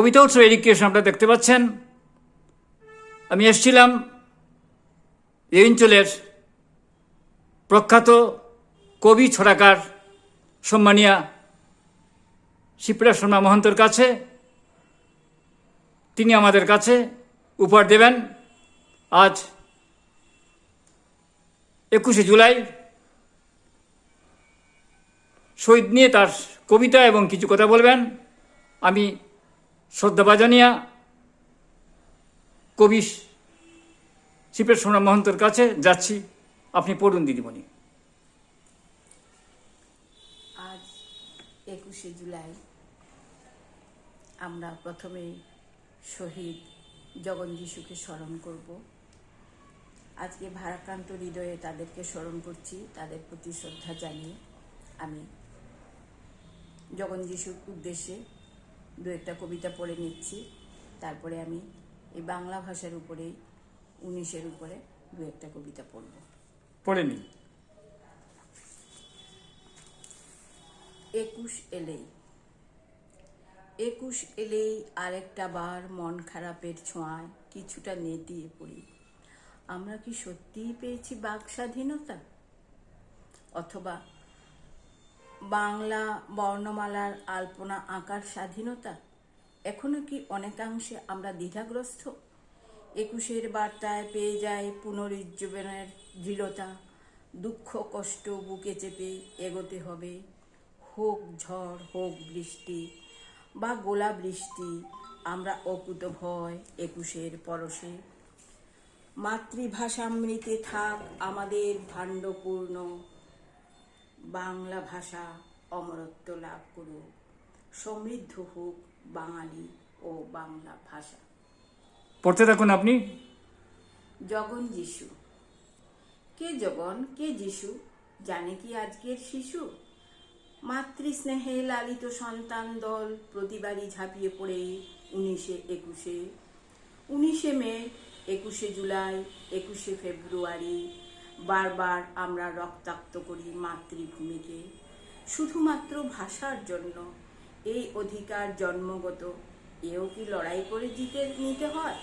কবিতা উৎসব এডুকেশন আপনারা দেখতে পাচ্ছেন। আমি এসেছিলাম এই অঞ্চলের প্রখ্যাত কবি, ছড়াকার সম্মানিয়া শিবরা শর্মা মহন্তর কাছে। তিনি আমাদের কাছে উপহার দেবেন। আজ একুশে জুলাই শহীদ নিয়ে তার কবিতা এবং কিছু কথা বলবেন। আমি শ্রদ্ধা বাজানিয়া কবি শিবের সোনা মহন্তর কাছে যাচ্ছি। আপনি পড়ুন দিদিমণি। আজ একুশে জুলাই। আমরা প্রথমে শহীদ জগন যিশুকে স্মরণ করব। আজকে ভারাক্রান্ত হৃদয়ে তাদেরকে স্মরণ করছি, তাদের প্রতি শ্রদ্ধা জানিয়ে আমি জগন যিশুর উদ্দেশ্যে দু একটা কবিতা পড়ে নিচ্ছি। তারপরে আমি এই বাংলা ভাষার উপরেই উনিশের উপরে দু একটা কবিতা পড়ব। পড়ে নিন। একুশ এলেই একুশ এলেই আরেকটা বার মন খারাপের ছোঁয়ায় কিছুটা নেতিয়ে পড়ি। আমরা কি সত্যিই পেয়েছি বাক স্বাধীনতা অথবা বাংলা বর্ণমালার আলপনা আঁকার স্বাধীনতা? এখনও কি অনেকাংশে আমরা দ্বিধাগ্রস্ত? একুশের বার্তায় পেয়ে যায় পুনরুজ্জীবনের দৃঢ়তা। দুঃখ, কষ্ট বুকে চেপে এগোতে হবে। হোক ঝড়, হোক বৃষ্টি বা গোলা বৃষ্টি, আমরা অকুত ভয় একুশের পরশে। মাতৃভাষামৃতে থাক আমাদের ভাণ্ডপূর্ণ। বাংলা ভাষা অমরত্ব লাভ করুক। সমৃদ্ধ হোক বাঙালি ও বাংলা ভাষা। পড়তে থাকুন আপনি। জগন যিশু। কে জগন কে যিশু? জানে কি আজকের শিশু? মাতৃস্নেহে লালিত সন্তান দল প্রতিবারই ঝাঁপিয়ে পড়ে উনিশে একুশে। উনিশে মে একুশে জুলাই একুশে ফেব্রুয়ারি বারবার আমরা রক্তাক্ত করি মাতৃভূমিকে। শুধুমাত্র ভাষার জন্য। এই অধিকার জন্মগত এও কি লড়াই করে জিতে নিতে হয়?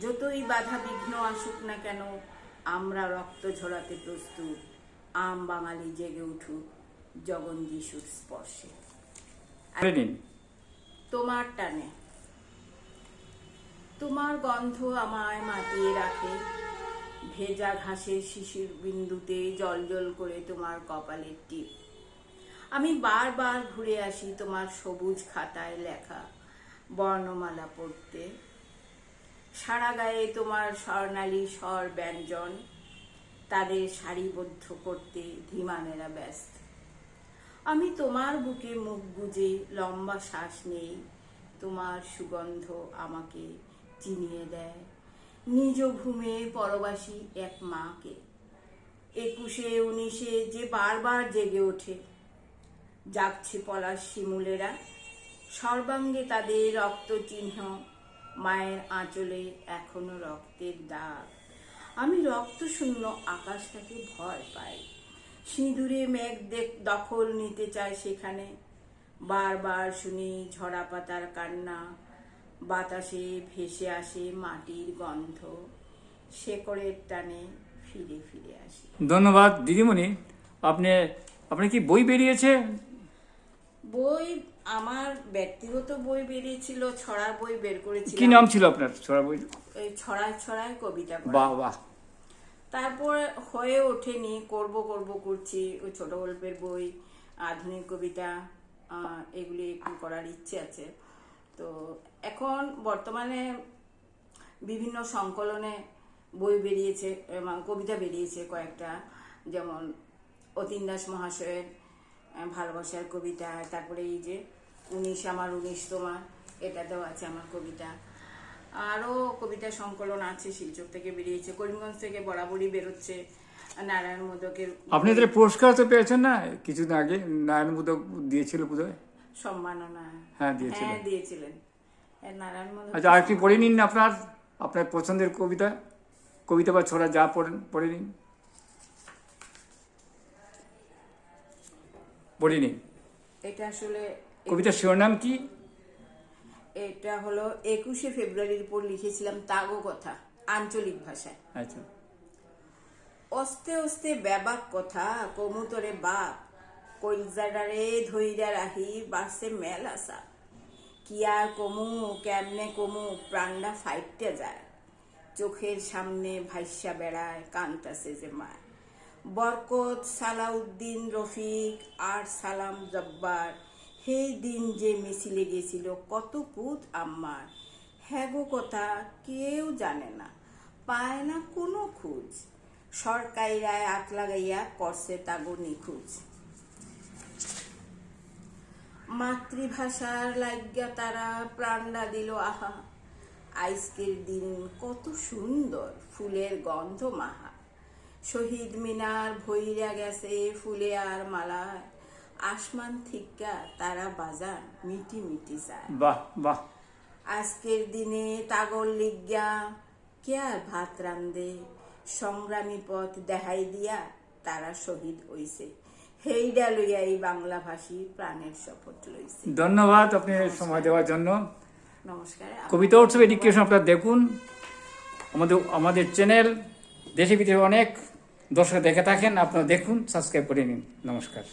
যতই বাধা বিঘ্ন আসুক না কেন আমরা রক্ত ঝরাতে প্রস্তুত। আম বাঙালি জেগে উঠুক জগন যিশুর স্পর্শে। তোমার টানে। তোমার গন্ধ আমায় মাতিয়ে রাখে। ভেজা ঘাসের শিশির বিন্দুতে জল জল করে তোমার কপালের টিপ। আমি বারবার ঘুরে আসি তোমার সবুজ খাতায় লেখা বর্ণমালা পড়তে। সারা গায়ে তোমার স্বর্ণালী স্বর ব্যঞ্জন, তাদের সারিবদ্ধ করতে ধীমানেরা ব্যস্ত। আমি তোমার বুকে মুখ গুজে লম্বা শ্বাস নেই, তোমার সুগন্ধ আমাকে চিনিয়ে দেয়। নিজ ভূমে পরবাসী এক মাকে। একুশে উনিশে যে বারবার জেগে ওঠে, জাগছে পলাশ শিমুলেরা। সর্বাঙ্গে তাদের রক্ত চিহ্ন মায়ের আঁচলে এখনও রক্তের দাগ। আমি রক্ত শূন্য আকাশটাকে ভয় পাই। সিঁদুরে মেঘ দেখ, দখল নিতে চায় সেখানে। বারবার শুনি ঝরা পাতার কান্না বাতাসে ভেসে আসে মাটির গন্ধ। শেকড়ের টানে ফিরে ফিরে আসি। ধন্যবাদ দিদিমণি। আপনি আপনি কি বই বেরিয়েছে? বই আমার ব্যক্তিগত বই বেরিয়েছিল ছড়ার বই বের করেছিল কি নাম ছিল আপনার ছড়া বই? এই ছড়ায় ছড়ায় কবিতা। বাহ বাহ। তারপর হয়ে ওঠেনি করব করব করছি ওই ছোট গল্পের বই আধুনিক কবিতা আহ, এগুলি একটু করার ইচ্ছে আছে। তো এখন বর্তমানে বিভিন্ন সংকলনে বই বেরিয়েছে, এবং কবিতা বেরিয়েছে কয়েকটা, যেমন অতীন দাস মহাশয়ের ভালোবাসার কবিতা, তারপরে এই যে উনিশ আমার উনিশ তোমার এটাতেও আছে আমার কবিতা। আরও কবিতা সংকলন আছে শিলচর থেকে বেরিয়েছে। করিমগঞ্জ থেকে বরাবরই বেরোচ্ছে, নারায়ণ মোদকের আপনি পুরস্কার তো পেয়েছেন না? কিছুদিন আগে নারায়ণ মোদক দিয়েছিল বোধহয়? সম্মাননা। হ্যাঁ, দিয়েছিলেন। হ্যাঁ দিয়েছিলেন। নারায়ণ আচ্ছা আর কি পড়ে নিন আপনার আপনার পছন্দের কবিতা। কবিতা বা ছড়া যা পড়েন পড়ে নিন। পড়ে নিন। এটা আসলে কবিতার শিরোনাম কি? এটা হলো একুশে ফেব্রুয়ারির উপর লিখেছিলাম তাগো কথা আঞ্চলিক ভাষায়। আচ্ছা। অস্তে অস্তে ব্যাবাক কথা কমুতরে বাপ কইলজাডারে ধইরা রাহি বাসে মেল আসা কি আর কমু, কেমনে কমু প্রাণটা ফাইটতে যায়। চোখের সামনে ভাইসা বেড়ায় কানটাছে যে মায়। বরকত সালাউদ্দিন রফিক আর সালাম জব্বার সেই দিন যে মিছিলে গেছিল, কত পুত আম্মার হ্যাগো কথা কেউ জানে না, পায় না কোনো খুঁজ। সরকারিরায় আট লাগাইয়া করছে তাগো নিখুঁজ। মাতৃভাষার লাগিয়া তারা প্রাণটা দিল আহা। আজকের দিন কত সুন্দর ফুলের গন্ধ মাহা। শহীদ মিনার ভইরা গেছে ফুলে আর মালায়। আসমান থিকা তারা বাজান মিটি মিটি যায় বাহ বাহ। আজকের দিনে তাগর লিজ্ঞা কে আর ভাত রান্ধে? সংগ্রামী পথ দেখাই দিয়া তারা শহীদ হইছে। হেইডা লইয়া এই বাংলা ভাষী প্রাণের শপথ লইছে। ধন্যবাদ আপনি সময় দেওয়ার জন্য। নমস্কার। কবিতা উৎসব এডুকেশন আপনারা দেখুন। আমাদের আমাদের চ্যানেল দেশে বিদেশে অনেক দর্শক দেখে থাকেন আপনারা দেখুন সাবস্ক্রাইব করে নিন। নমস্কার।